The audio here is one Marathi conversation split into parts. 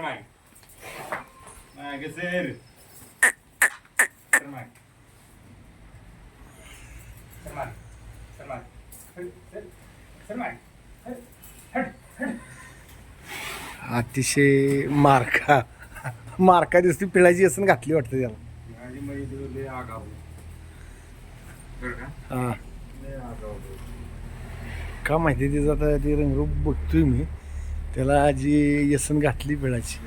मागे मागे सर मागे मागे मागे सर मागे. अतिशय मार्का. मार्का दिसती पिळाची असं घातली वाटतं त्याला. माझी मैत्री लय आगाऊ बरं का? हा. लय आगाऊ का माहिती त्याचं आता ते रंगरूप बघतोय मी. त्याला जी यसन घातली बिळाची.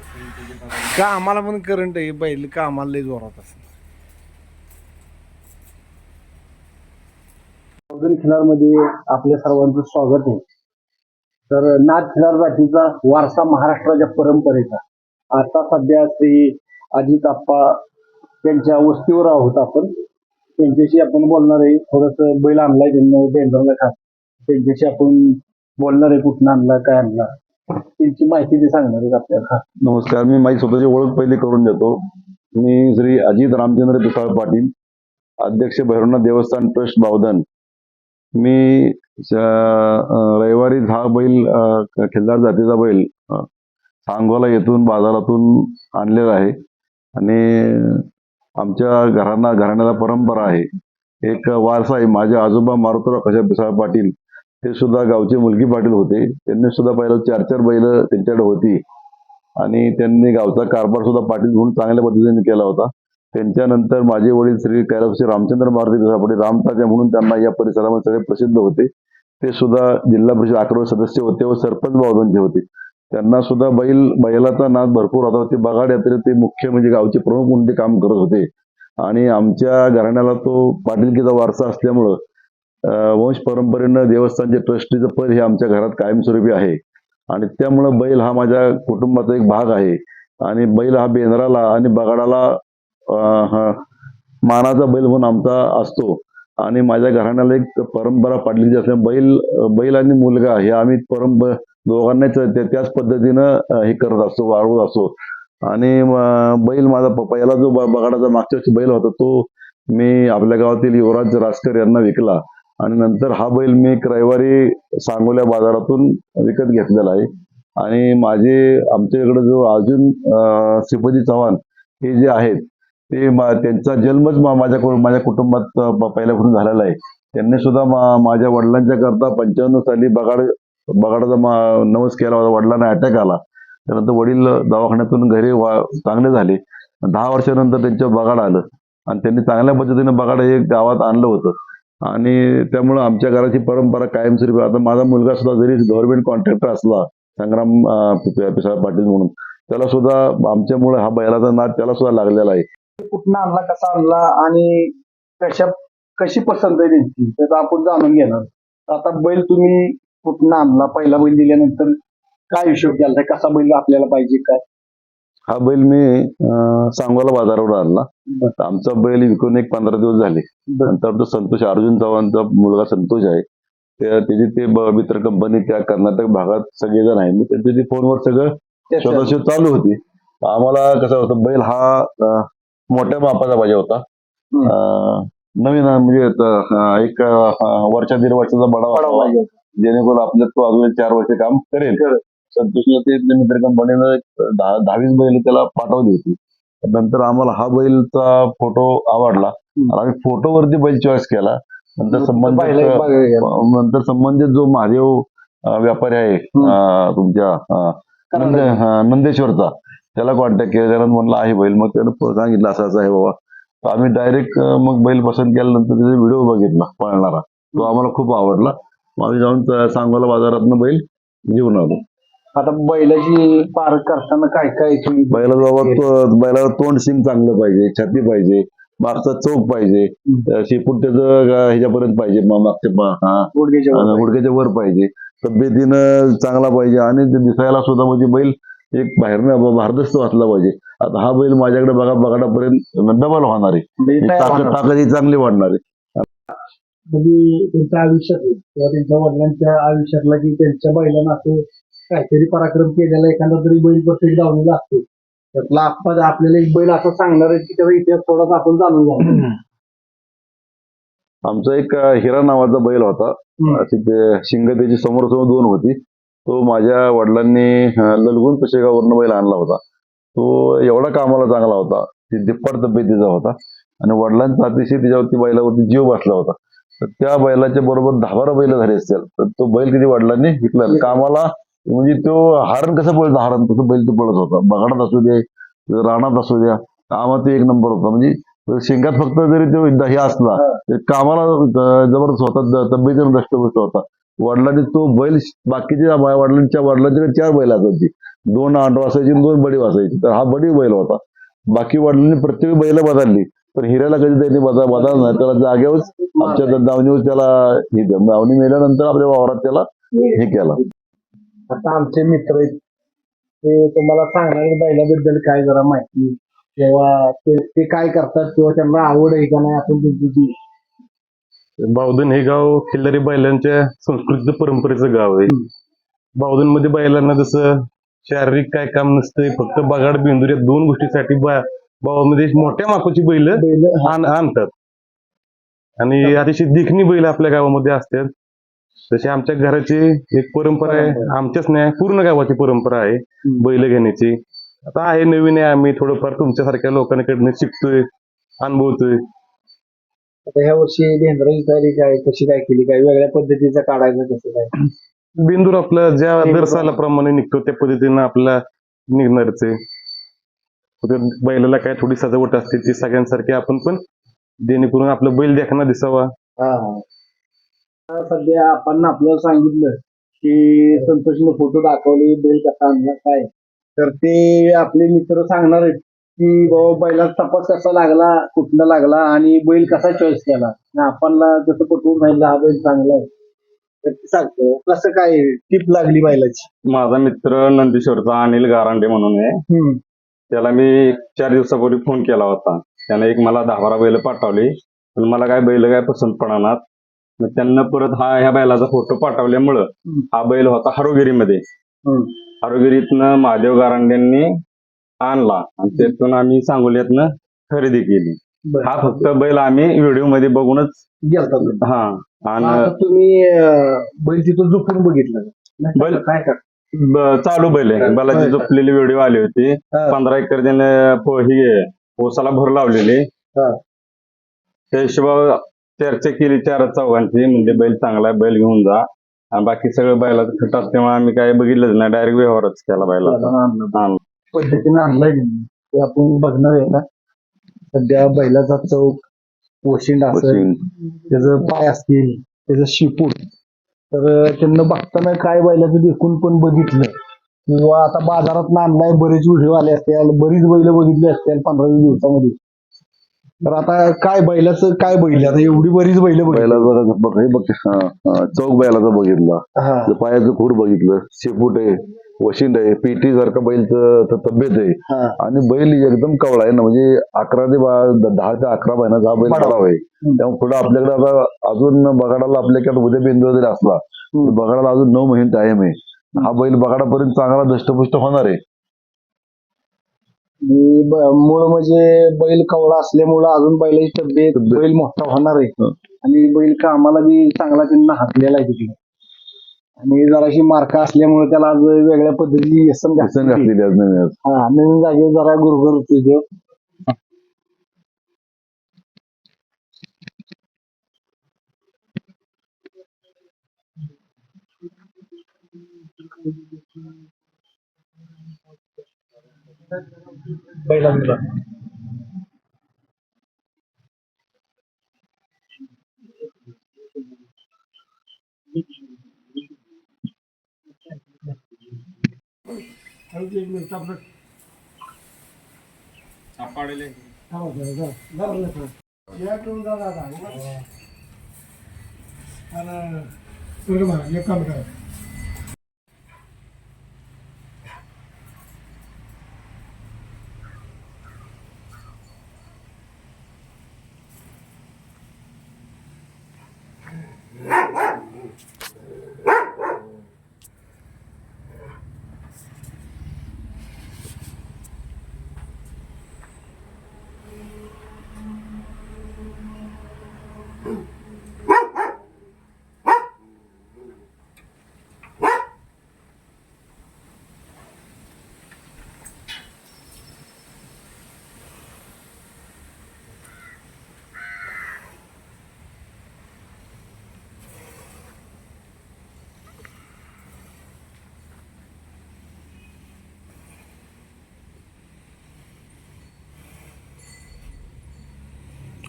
का आम्हाला पण करंट आहे बैल का आम्हाला लय जोरात असेल चौधरी खिलारमध्ये आपल्या सर्वांचं स्वागत आहे. तर नाथ खिलार जातीचा वारसा महाराष्ट्राच्या परंपरेचा. आता सध्या श्री अजित आप्पा त्यांच्या वस्तीवर आहोत आपण. त्यांच्याशी आपण बोलणार आहे. थोडस बैल आणलाय त्यांना बेंद्राला खास. त्यांच्याशी आपण बोलणार आहे कुठं आणला काय आणला. त्यांची माहिती ते सांगणार आहेत आपल्याला. नमस्कार मी माझी स्वतःची ओळख पहिली करून देतो. मी श्री अजित रामचंद्र पिसाळ पाटील अध्यक्ष भैरवनाथ देवस्थान ट्रस्ट बावधन. मी रविवारी हा बैल खिल्लार जातीचा बैल सांगोला येथून बाजारातून आणलेला आहे. आणि आमच्या घरांना घराण्याला परंपरा आहे. एक वारसा आहे माझे आजोबा मारुतराव कशा पिसाळ पाटील ते सुद्धा गावचे मुलगी पाटील होते. त्यांनी सुद्धा पहिला चार चार बैल त्यांच्याकडे होती. आणि त्यांनी गावचा कारभार सुद्धा पाटील म्हणून चांगल्या पद्धतीने केला होता. त्यांच्यानंतर माझे वडील श्री कैलास रामचंद्र मारुती सापडे रामताजा म्हणून त्यांना या परिसरामध्ये सगळे प्रसिद्ध होते. ते सुद्धा जिल्हा परिषद अकरा सदस्य होते व सरपंच बावधनचे होते. त्यांना सुद्धा बैल बैलाचा नाद भरपूर होता. ते बगाड यात्रेत ते मुख्य म्हणजे गावचे प्रमुख म्हणून ते काम करत होते. आणि आमच्या घराण्याला तो पाटीलकीचा वारसा असल्यामुळं वंश परंपरेनं देवस्थानचे ट्रस्टीचं पद हे आमच्या घरात कायमस्वरूपी आहे. आणि त्यामुळं बैल हा माझ्या कुटुंबाचा एक भाग आहे. आणि बैल हा बेंद्राला आणि बगाडाला मानाचा बैल म्हणून आमचा असतो. आणि माझ्या घराण्याला एक परंपरा पाडलेली असल्यामुळे बैल बैल आणि मुलगा हे आम्ही परंप दोघांनाच त्याच पद्धतीनं हे करत असतो वाढवत असतो. आणि बैल माझा प- पहिला जो बगाडाचा मागच्या वर्षी बैल होता तो मी आपल्या गावातील युवराज रासकर यांना विकला. आणि नंतर हा बैल मी एक रविवारी सांगोल्या बाजारातून विकत घेतलेला आहे. आणि माझे आमच्याकडे जो अजून अं, श्रीपती चव्हाण हे जे आहेत ते मा- त्यांचा जन्मच माझ्या माझ्या कुटुंबात अं, पहिल्यापासून झालेला आहे. त्यांनी सुद्धा मा- माझ्या वडिलांच्या करता पंच्याण्णव साली बगाड बगाडाचा मा- नवस केला होता वडिलांना अटॅक आला. त्यानंतर वडील दवाखान्यातून घरी वा चांगले झाले. दहा वर्षानंतर त्यांच्या बगाड आलं. आणि त्यांनी चांगल्या पद्धतीने बगाड हे गावात आणलं होतं. आणि त्यामुळं आमच्या घराची परंपरा कायमस्वरूपी आता माझा मुलगा सुद्धा जरी गव्हर्नमेंट कॉन्ट्रॅक्टर असला संग्राम पिसाळ पाटील म्हणून त्याला सुद्धा आमच्यामुळे हा बैलाचा नाद त्याला सुद्धा लागलेला आहे. कुठनं आणला कसा आणला आणि कशा कशी पसंत आहे त्यांची त्याचं आपण जाणून घेणार. आता बैल तुम्ही कुठनं आणला? पहिला बैल दिल्यानंतर काय हिशोब केला कसा बैल आपल्याला पाहिजे काय? हा बैल मी सांगोला बाजारावर आणला. आमचा बैल विकून एक पंधरा दिवस झाले. नंतर तो संतोष अर्जुन चव्हाणचा मुलगा संतोष आहे. त्या- त्याची ते मित्र कंपनी त्या कर्नाटक भागात सगळेजण आहेत मग त्यांची ती फोनवर सगळं त्याच्या- शोधाशोध चालू होती. आम्हाला कसं होतं बैल हा मोठ्या मापाचा पाहिजे होता. नवीन म्हणजे एक वर्षा दीड वर्षाचा बडा. जेणेकरून आपल्या तो अजून चार वर्ष काम करेल. संतोषला ते मित्र कंपनीनं एक दहा दहावीस बैल त्याला पाठवली होती. नंतर आम्हाला हा बैलचा फोटो आवडला. आम्ही फोटोवरती बैल चॉईस केला. नंतर संबंधित. नंतर संबंधित जो महादेव व्यापारी आहे तुमच्या नंदेश्वरचा त्याला कॉन्टॅक्ट केला. त्यानं म्हणलं आहे बैल. मग त्यानं सांगितलं असं असं आहे बाबा. तर आम्ही डायरेक्ट मग बैल पसंत केल्यानंतर त्याचा व्हिडिओ बघितला पळणारा तो आम्हाला खूप आवडला. आम्ही जाऊन सांगोला बाजारातनं बैल घेऊन आलो. आता बैलाची पार करताना काय काय तुम्ही बैला बाबा तो बैलाला तोंड सिंग चांगलं पाहिजे छाती पाहिजे मागचा चौक पाहिजे शेपूट त्याचं ह्याच्यापर्यंत पाहिजे मागच्या हा. गुडघ्याच्या वर. पाहिजे. तब्येतीनं चांगला पाहिजे आणि ते दिसायला सुद्धा म्हणजे बैल एक बाहेरनं भारदस्त वाचला पाहिजे. आता हा बैल माझ्याकडे बघा बघाडापर्यंत डबल होणार आहे. म्हणजे. ताकद ही चांगली वाढणार आहे. म्हणजे त्यांच्या आयुष्यात किंवा त्यांच्या वडिलांच्या आयुष्यातला की त्यांच्या बैलांना असं काहीतरी पराक्रम केलेला एखादा तरी बैल प्रत्येक धावणीला असतो त्यातला आपण आपल्याला एक बैल असं सांगणार आहे की त्याचा इतिहास थोडासा आपण जाणून घ्या आमचा एक हिरा नावाचा बैल होता. शिंग त्याची समोर समोर दोन होती. तो माझ्या वडिलांनी ललगुण पेशेगाववरनं बैल आणला होता. तो एवढा कामाला चांगला होता. ती दिप्पट तब्येतीचा होता. आणि वडिलांचा अतिशय त्याच्यावरती बैलावरती जीव बसला होता. तर त्या बैलाच्या बरोबर दहा बारा बैल झाले असतील. तर तो बैल किती वडिलांनी विकला. कामाला म्हणजे तो हरण कसं पळतो? हरण तसं बैल तो पळत होता. बगाडात असू दे रानात असू द्या कामात तो एक नंबर होता. म्हणजे शेंगात फक्त जरी तो हे. असला कामाला जबरदस्त होता. तब्येतीनं दष्टपुष्ट होता. वडिलांनी तो बैल बाकीच्या माझ्या वडिलांच्या वडिलांच्याकडे चार बैल असायची. दोन आंडव असायची आणि दोन बडी असायची. तर हा बडी बैल होता. बाकी वडिलांनी प्रत्येक बैल बदलली. पण हिऱ्याला कधी त्यांनी बदल बदल नाही. त्याला जागेवरच आमच्या दावणीवर त्याला हे. दावणी मेल्यानंतर आपल्या वावरात त्याला हे केलं. आता आमचे मित्र आहेत. ते तुम्हाला सांगणार बैलाबद्दल काय जरा माहिती. किंवा ते ते काय करतात किंवा त्यांना आवड आहे का नाही आपण त्यांची ती बावधन हे गाव खिल्लारी बैलांच्या संस्कृतीचं परंपरेचं गाव आहे. बावधनमध्ये बैलांना जसं शारीरिक काय काम नसतंय फक्त बगाड बेंदूर या दोन गोष्टीसाठी बावामध्ये मोठ्या मापाची बैल बैल आणतात. आणि अतिशय देखणी बैल आपल्या गावामध्ये असतात. तशी आमच्या घराची एक परंपरा आहे. आमच्याच नाही पूर्ण गावाची परंपरा आहे बैल घेण्याची. आता आहे नवीन आहे आम्ही थोडंफार तुमच्यासारख्या लोकांकडनं शिकतोय अनुभवतोय. आता ह्या वर्षी भेंद्राची तयारी काय कशी काय केली काय वेगळ्या पद्धतीचं काढायचं कसं काय? बिंदूर आपला ज्या दर सालाप्रमाणे निघतो त्या पद्धतीनं आपला निघणारच आहे. बैलाला काय थोडी सजावट असते ती सगळ्यांसारखी आपण पण जेणेकरून आपला बैल देखना दिसावा. हा. सध्या आपण आपल्याला सांगितलं की संतोषने फोटो दाखवले बैल कसा आणला काय? तर ते आपले मित्र सांगणार आहेत की बाबा बैलाचा तपास कसा लागला कुठनं लागला आणि बैल कसा चॉईस केला. आपणला जसं पटवून सांगितलं हा बैल चांगला आहे. सांगतो. कसं काय टीप लागली बैलाची. माझा मित्र नंदीश्वरचा अनिल गारांडे म्हणून आहे. त्याला मी चार दिवसापूर्वी फोन केला होता. त्याने एक मला दहा बारा बैल पाठवली. पण मला काय बैल काय पसंत पडणार? मग त्यांना परत हा ह्या बैलाचा फोटो पाठवल्यामुळं. हा बैल होता हरोगिरीमध्ये. हरोगिरीतनं महादेव गारांडेंनी आणला आणि त्यातून आम्ही सांगोल्यातनं खरेदी केली. हा फक्त बैल आम्ही व्हिडिओमध्ये बघूनच. हा आणि तुम्ही बैल तिथं झोपून बघितलं बैल- काय चालू बैल आहे बैलाची. झोपलेली व्हिडिओ आली होती. पंधरा एकर त्याने ओसाला भर लावलेली हा. त्या हिशोबावर चर्चा केली चार चौघांची म्हणजे बैल चांगला आहे बैल घेऊन जा. आणि बाकी सगळं बैलाचं खट असल्यामुळे आम्ही काय बघितलंच नाही डायरेक्ट व्यवहारच केला आणलं पद्धतीने आणलाय. ते आपण बघणार आहे ना सध्या बैलाचा चौक वशिंड असेल त्याचं पाय असतील त्याचं शिपूट तर त्यांना बघताना काय बैलाचं देखून पण बघितलं. किंवा आता बाजारात आणलाय बरेच व्हिडिओ आले असतील बरीच बैल बघितली असतील पंधरा वीस दिवसामध्ये. तर आता काय बैलाचं काय बैल? आता एवढी बरीच बैल बघितली. बैलाचा बघ हे बघ हा, हा, चौक बैलाचा बघितला. हा. पायाचं खूर बघितलं. शेपूट आहे वशिंड आहे पेटी सारखं बैलचं त- तब्येत आहे. हा. आणि बैल एकदम कवळा आहे ना म्हणजे अकरा ते बा- द- दहा ते अकरा महिन्याचा हा बैल. बडाव आहे. त्यामुळे पुढे आपल्याकडे आता अजून बगाडाला आपल्याकडे उद्या बिंदू जरी असला तर बगाडाला अजून नऊ महिने टाइम आहे. हा बैल बगाडापर्यंत चांगला दष्टपुष्ट होणार आहे. ब- मूळ म्हणजे बैल कवळा असल्यामुळं अजून बैलाची तब्येत तब्येत. बैल मोठा होणार आहे हं. आणि बैल कामाला बी चांगला त्यांना हातलेला आहे तिकडे आणि जराशी मार्का असल्यामुळे त्याला आज वेगळ्या पद्धतीची व्यसन व्यसन घातली. घातलेली आज नवीन आज. हा नवीन जागेवर जरा गुरगुर bilateral சாப்பாடு இல்லை ஏற்றம் தான் அதான் ஆனால் சொல்லுமா ஏற்காம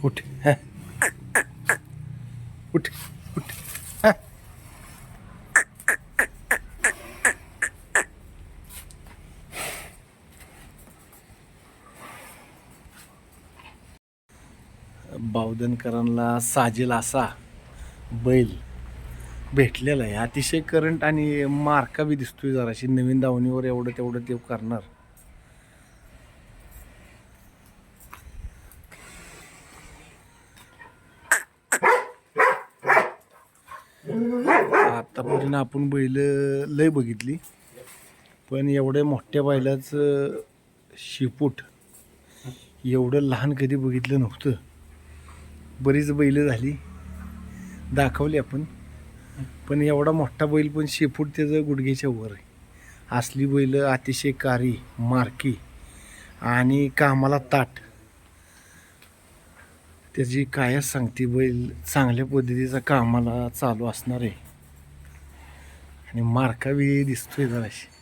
उठ उठ उठ बावधनकरांना साजेल असा बैल भेटलेला आहे. अतिशय करंट आणि मार्का बी दिसतोय जराशी. नवीन दावणीवर एवढं तेवढं ते करणार. आतापर्यंत आपण बैल लय बघितली. पण एवढ्या मोठ्या बैलाचं शेपूट एवढं लहान कधी बघितलं नव्हतं. बरीच बैल झाली. दाखवली आपण. पण एवढा मोठा बैल पण शेपूट त्याचं गुडघ्याच्या वर आहे. असली बैल अतिशय कारी मार्की आणि कामाला ताट. त्याची कायच सांगते बैल चांगल्या पद्धतीचा कामाला चालू असणार आहे. आणि मार्का बी दिसतोय जराशी.